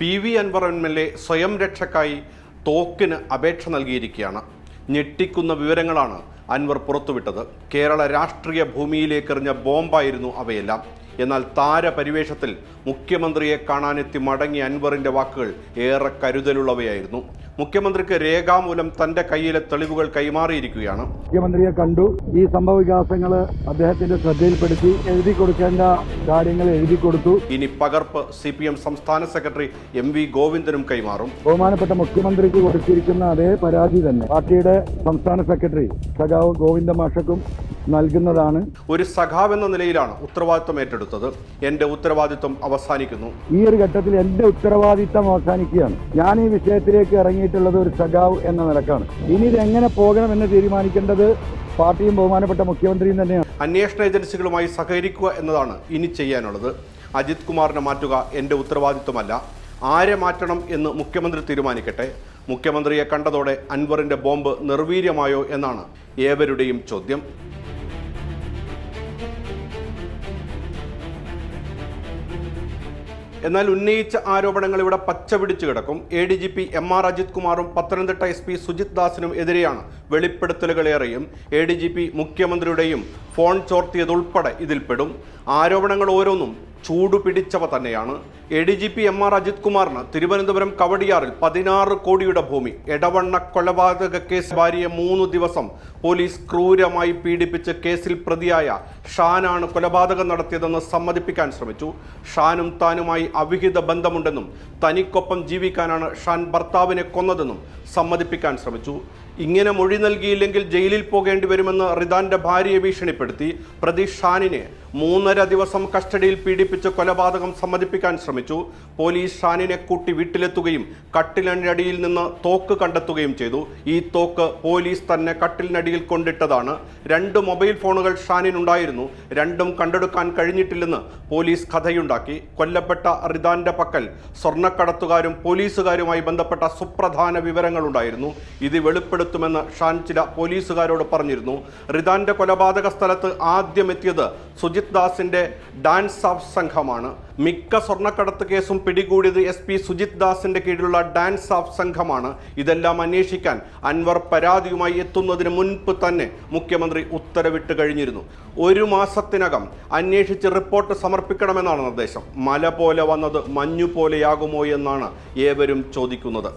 P V Anvar M L A സ്വയം രക്ഷക്കായി തോക്കിന് അപേക്ഷ നൽകിയിരിക്കുകയാണ്. ഞെട്ടിക്കുന്ന വിവരങ്ങളാണ് അൻവർ പുറത്തുവിട്ടത്. കേരള രാഷ്ട്രീയ ഭൂമിയിലേക്കെറിഞ്ഞ ബോംബായിരുന്നു അവയെല്ലാം. എന്നാൽ താരപരിവേഷത്തിൽ മുഖ്യമന്ത്രിയെ കാണാനെത്തി മടങ്ങിയ അൻവറിന്റെ വാക്കുകൾ ഏറെ കരുതലുള്ളവയായിരുന്നു. മുഖ്യമന്ത്രിക്ക് രേഖാമൂലം തന്റെ കയ്യിലെ തെളിവുകൾ കൈമാറിയിരിക്കുകയാണ്. മുഖ്യമന്ത്രിയെ കണ്ടു. ഈ സംഭവ വികാസങ്ങൾ അദ്ദേഹത്തിന്റെ ശ്രദ്ധയിൽപ്പെടുത്തി എഴുതി കൊടുക്കേണ്ട കാര്യങ്ങൾ എഴുതി കൊടുത്തു. ഇനി പകർപ്പ് സി പി എം സംസ്ഥാന സെക്രട്ടറി എം വി ഗോവിന്ദനും കൈമാറും. ബഹുമാനപ്പെട്ട മുഖ്യമന്ത്രിക്ക് കൊടുത്തിരിക്കുന്ന അതേ പരാതി തന്നെ. പാർട്ടിയുടെ സംസ്ഥാന സെക്രട്ടറി സഖാവ് ഗോവിന്ദ മാഷക്കും നൽകുന്നതാണ് ഒരു സഖാവ് എന്ന നിലയിലാണ് ഉത്തരവാദിത്വം ഏറ്റെടുത്തത്. എന്റെ ഉത്തരവാദിത്വം അവസാനിക്കുന്നു. ഈ ഒരു ഘട്ടത്തിൽ എന്റെ ഉത്തരവാദിത്വം അവസാനിക്കുകയാണ്. ഞാൻ ഈ വിഷയത്തിലേക്ക് ഇറങ്ങിയിട്ടുള്ളത് ഒരു സഖാവ് എന്ന നിലക്കാണ്. ഇനി ഇതെങ്ങനെ പോകണമെന്ന് തീരുമാനിക്കേണ്ടത് പാർട്ടിയും ബഹുമാനപ്പെട്ട മുഖ്യമന്ത്രിയും തന്നെയാണ്. അന്വേഷണ ഏജൻസികളുമായി സഹകരിക്കുക എന്നതാണ് ഇനി ചെയ്യാനുള്ളത്. അജിത് കുമാറിനെ മാറ്റുക എന്റെ ഉത്തരവാദിത്വമല്ല. ആരെ മാറ്റണം എന്ന് മുഖ്യമന്ത്രി തീരുമാനിക്കട്ടെ. മുഖ്യമന്ത്രിയെ കണ്ടതോടെ അൻവറിന്റെ ബോംബ് നിർവീര്യമായോ എന്നാണ് ഏവരുടെയും ചോദ്യം. എന്നാൽ ഉന്നയിച്ച ആരോപണങ്ങൾ ഇവിടെ പച്ചപിടിച്ചു കിടക്കും. A D G P M R Ajith കുമാറും പത്തനംതിട്ട എസ് പി സുജിത് ദാസിനും എതിരെയാണ് വെളിപ്പെടുത്തലുകളേറെയും എ ഡി ജി പി മുഖ്യമന്ത്രിയുടെയും ഫോൺ ചോർത്തിയതുൾപ്പെടെ ഇതിൽപ്പെടും. ആരോപണങ്ങൾ ഓരോന്നും ചൂടുപിടിച്ചവ തന്നെയാണ്. A D G P M R Ajith കുമാറിന് തിരുവനന്തപുരം കവടിയാറിൽ പതിനാറ് കോടിയുടെ ഭൂമി. എടവണ്ണ കൊലപാതക കേസ് ഭാര്യയെ മൂന്ന് ദിവസം പോലീസ് ക്രൂരമായി പീഡിപ്പിച്ച് കേസിൽ പ്രതിയായ ഷാനാണ് കൊലപാതകം നടത്തിയതെന്ന് സമ്മതിപ്പിക്കാൻ ശ്രമിച്ചു. ഷാനും താനുമായി അവിഹിത ബന്ധമുണ്ടെന്നും തനിക്കൊപ്പം ജീവിക്കാനാണ് ഷാൻ ഭർത്താവിനെ കൊന്നതെന്നും സമ്മതിപ്പിക്കാൻ ശ്രമിച്ചു. ഇങ്ങനെ മൊഴി നൽകിയില്ലെങ്കിൽ ജയിലിൽ പോകേണ്ടി വരുമെന്ന് റിദാന്റെ ഭാര്യയെ ഭീഷണിപ്പെടുത്തി. പ്രതി ഷാനിനെ മൂന്നര ദിവസം കസ്റ്റഡിയിൽ പീഡിപ്പിച്ച് കൊലപാതകം സമ്മതിപ്പിക്കാൻ ശ്രമിച്ചു. പോലീസ് ഷാനിനെ കൂട്ടി വീട്ടിലെത്തുകയും കട്ടിലിനടിയിൽ നിന്ന് തോക്ക് കണ്ടെത്തുകയും ചെയ്തു. ഈ തോക്ക് പോലീസ് തന്നെ കട്ടിലിനടിയിൽ കൊണ്ടിട്ടതാണ്. രണ്ട് മൊബൈൽ ഫോണുകൾ ഷാനിനുണ്ടായിരുന്നു. രണ്ടും കണ്ടെടുക്കാൻ കഴിഞ്ഞിട്ടില്ലെന്ന് പോലീസ് കഥയുണ്ടാക്കി. കൊല്ലപ്പെട്ട റിദാന്റെ പക്കൽ സ്വർണക്കടത്തുകാരും പോലീസുകാരുമായി ബന്ധപ്പെട്ട സുപ്രധാന വിവരങ്ങളുണ്ടായിരുന്നു. ഇത് വെളിപ്പെടുത്തുമെന്ന് ഷാൻ ചില പോലീസുകാരോട് പറഞ്ഞിരുന്നു. റിദാന്റെ കൊലപാതക സ്ഥലത്ത് ആദ്യം എത്തിയത് സുജിത് ദാസിന്റെ ഡാൻസ് ഓഫ് സംഘമാണ്. മിക്ക സ്വർണക്കടത്ത് കേസും പിടികൂടിയത് എസ് പി സുജിത് ദാസിന്റെ കീഴിലുള്ള ഡാൻസ് ഓഫ് സംഘമാണ്. ഇതെല്ലാം അന്വേഷിക്കാൻ അൻവർ പരാതിയുമായി എത്തുന്നതിന് മുൻപ് തന്നെ മുഖ്യമന്ത്രി ഉത്തരവിട്ട് കഴിഞ്ഞിരുന്നു. ഒരു മാസത്തിനകം അന്വേഷിച്ച് റിപ്പോർട്ട് സമർപ്പിക്കണമെന്നാണ് നിർദ്ദേശം. മല പോലെ വന്നത് മഞ്ഞു പോലെയാകുമോ എന്നാണ് ഏവരും ചോദിക്കുന്നത്.